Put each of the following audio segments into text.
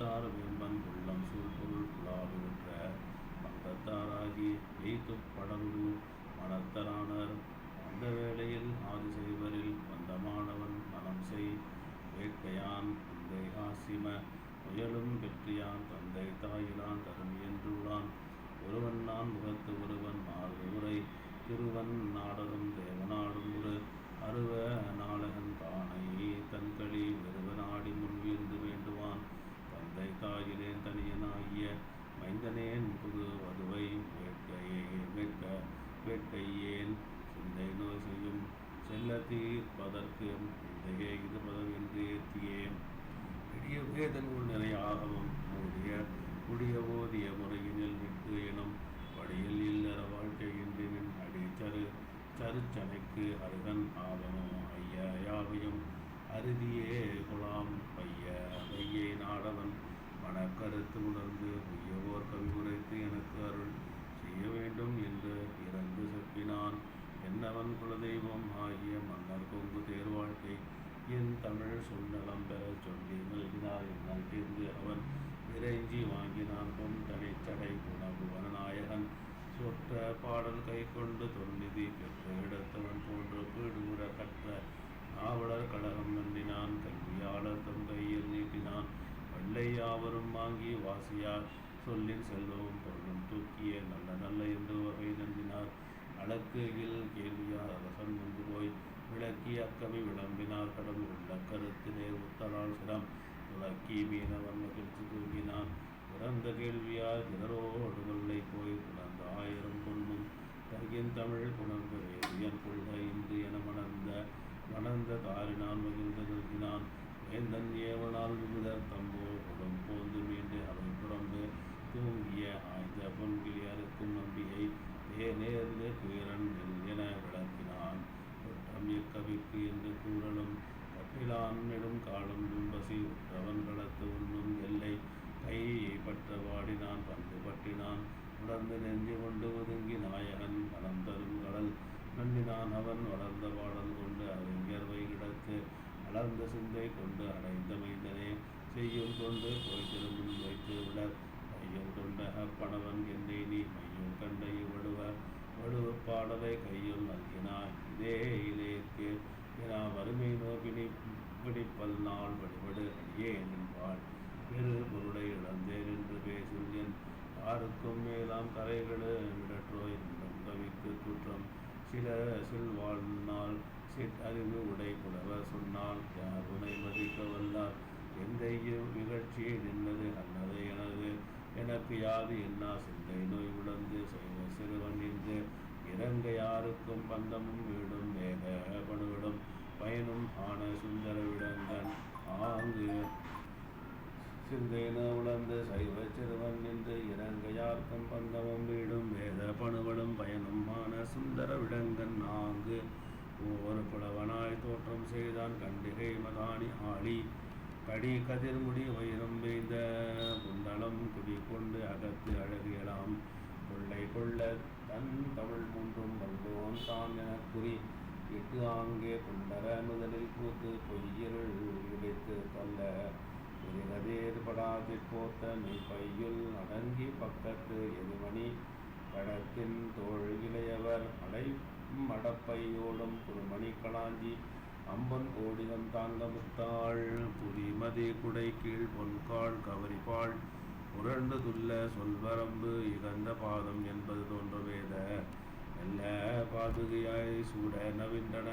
முகத்தார் விரும்பன் உள்ளம் சூழ்பொருள் பங்கத்தாராகி எய்து படருடு மனத்தரானர் அந்த வேளையில் ஆதிசைவரில் வந்தமானவன் மனம் செய் வேட்கையான் தந்தை ஆசிம முயலும் வெற்றியான் தந்தை தாயிலான் தரும் என்றுள்ளான் ஒருவன் நான் முகத்து ஒருவன் மாறு உரை திருவன் நாடகம் தேவநாடும் ஒரு அருவ ஐந்தனேன் புது வதுவை வேட்க வேட்கையேன் சிந்தை நோய் செய்யும் செல்ல தீர்ப்பதற்கு இதையே இது பதவின்றி ஏற்றியேன் பெரிய வேதங்கள் நிலையாகவும் நிறையாகவும் மூடிய குடிய ஓதிய முறையினில் நிற்கு எனும் வழியில் இல்லற வாழ்க்கையின்றின் அடிச்சரு சருச்சனைக்கு அருகன் ஆவனோ ஐய யாவையும் குலாம் பைய ஐயை நாடவன் கருத்து உணர்ந்து உய்யவோர் கவி எனக்கு அருள் செய்ய வேண்டும் என்று இறந்து செப்பினான். என்னவன் குலதெய்வம் ஆகிய மன்னர் கொங்கு தேர் வாழ்க்கை. என் தமிழ் சொன்னலம் பெற சொல்லி நல்கினார் என்னால் தீர்ந்து அவன் இறைஞ்சி வாங்கினான். பொன் தனிச்சடை குணபுவனநாயகன் சொற்ற பாடல் கை கொண்டு தொன்னிதி பெற்ற இடத்தவன் போன்ற பீடுமுற கற்ற நாவலர் கழகம் நன்றினான் கல்வியாளர் தம் கையில் வெள்ளை யாவரும் வாங்கி வாசியார் சொல்லின் செல்வமும் பொருளும் தூக்கிய நல்ல நல்ல என்று வகை நம்பினார். அழக்குகில் கேள்வியார் அரசன் முன்பு போய் விளக்கி அக்கவி விளம்பினார். கடவுள் உள்ள கருத்திலே உத்தரால் சிரம் விளக்கி மீனவன் மகிழ்ச்சி தூங்கினான். பிறந்த கேள்வியார் இதரோடு கொள்ளை போய் பிறந்த ஆயிரம் பொன்னும் தகின் தமிழ் புணர்ந்த வேதியன் கொள்க இன்று என மணர்ந்த மணந்த தாரினான் மகிழ்ந்து நிற்கினான். வேந்தன் ஏவனால் விமிதர் தம்போ குடம் போந்து மீண்டு அவை புறம்பு தூங்கிய ஆய்ந்த பொன்கிளி அறுக்கும் நம்பியை நேர்ந்து துயரன் என விளக்கினான். குற்றம் என்று கூறலும் கட்டிலான் நெடும் காலும் தும்பசி உற்றவன் களத்து உண்ணும் எல்லை கையை பற்ற வாடினான் பந்து பட்டினான். உணர்ந்து நெஞ்சு கொண்டு ஒதுங்கி நாயகன் பலம் தரும் கடல் நன்னினான் அவன். வளர்ந்த பாடல் கொண்டு அறிஞர்வை கிடத்து வளர்ந்த சிந்தை கொண்டு அடைந்த மைந்தனே செய்யும் கொண்டு போய் வைத்து விட மையம் கொண்ட அப்பணவன் என்னை நீ மையம் கண்ட இவ்வடுவ வடுவ பாடலை கையில் நல்கினாய். இதே இலேற்கு என வறுமை நோக்கினி பிடிப்பல் நாள் வழிபடு அடியே என்பாள் பெரு பொருளை இழந்தேன் என்று பேசும் என் யாருக்கும் மேலாம் கரைகளு விடற்றோ என்னும் கவிக்கு குற்றம். சில சில் வாழ்நாள் சிற் அறிவு உடை புலவர் சொன்னால் யார் உனை மதிக்க வல்லார் எந்தையும் நிகழ்ச்சியை நின்னது அல்லது எனது எனக்கு யாது என்னா சிந்தை? நோய் உணர்ந்து செய்வ சிறுவன் என்று இறங்க யாருக்கும் பந்தமும் வீடும் வேக பணுவிடும் பயனும் ஆன சுந்தர விடங்கன். ஆங்கு சிந்தேன உணர்ந்து சைவ சிறுவன் என்று இறங்க யாருக்கும் பந்தமும் வீடும் வேத பணுவடும் பயனும் ஆன சுந்தர விடங்கன். நாங்கு ஒரு புலவனாய் தோற்றம் செய்தான் கண்டிகை மதானி ஆளி. கடி கதிர்முடி வயிறும் வேய்ந்த குண்டலம் குடி கொண்டு அகத்து அழகியலாம் கொள்ளை கொள்ள தன் தமிழ் மூன்றும் வந்தோன் தான் எனக் குறி இட்டு ஆங்கே குண்டர முதலில் கூத்து பொய்யிருள் இழைத்து தள்ள இருகதேர் போத்த நீ பையுள் அடங்கி பக்கத்து எதுமணி கடத்தின் தோள் இளையவர் அடை மடப்பையோடும் குறுமணி களாஞ்சி அம்பன் கோடிதம் தாங்க முத்தாள் புதிமதி குடை கீழ் பொன்காள் கவரிப்பாள் புரண்டு துள்ள சொல்வரம்பு இகந்த பாதம் என்பது தோன்ற வேத பாதுகையாய் சூட நவின்றன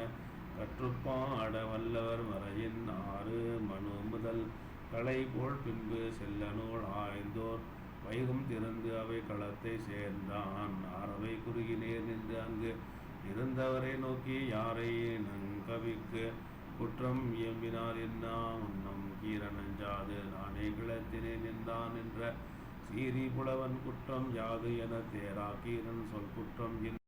கற்றுப்பாட வல்லவர் மறையின் ஆறு மனு முதல் களை போல் பின்பு செல்ல நூல் ஆய்ந்தோர் வைகும் திறந்து அவை களத்தை சேர்ந்தான். ஆரவை குறுகினேர் நின்று அங்கு இருந்தவரை நோக்கி யாரை நங்கவிக்கு குற்றம் இயம்பினார் என்ன? உன்னம் கீரனஞ்சாது நானே கிளத்தினே நின்றான் என்ற சீரி புலவன் குற்றம் யாது என தேரா கீரன் சொல் குற்றம் என்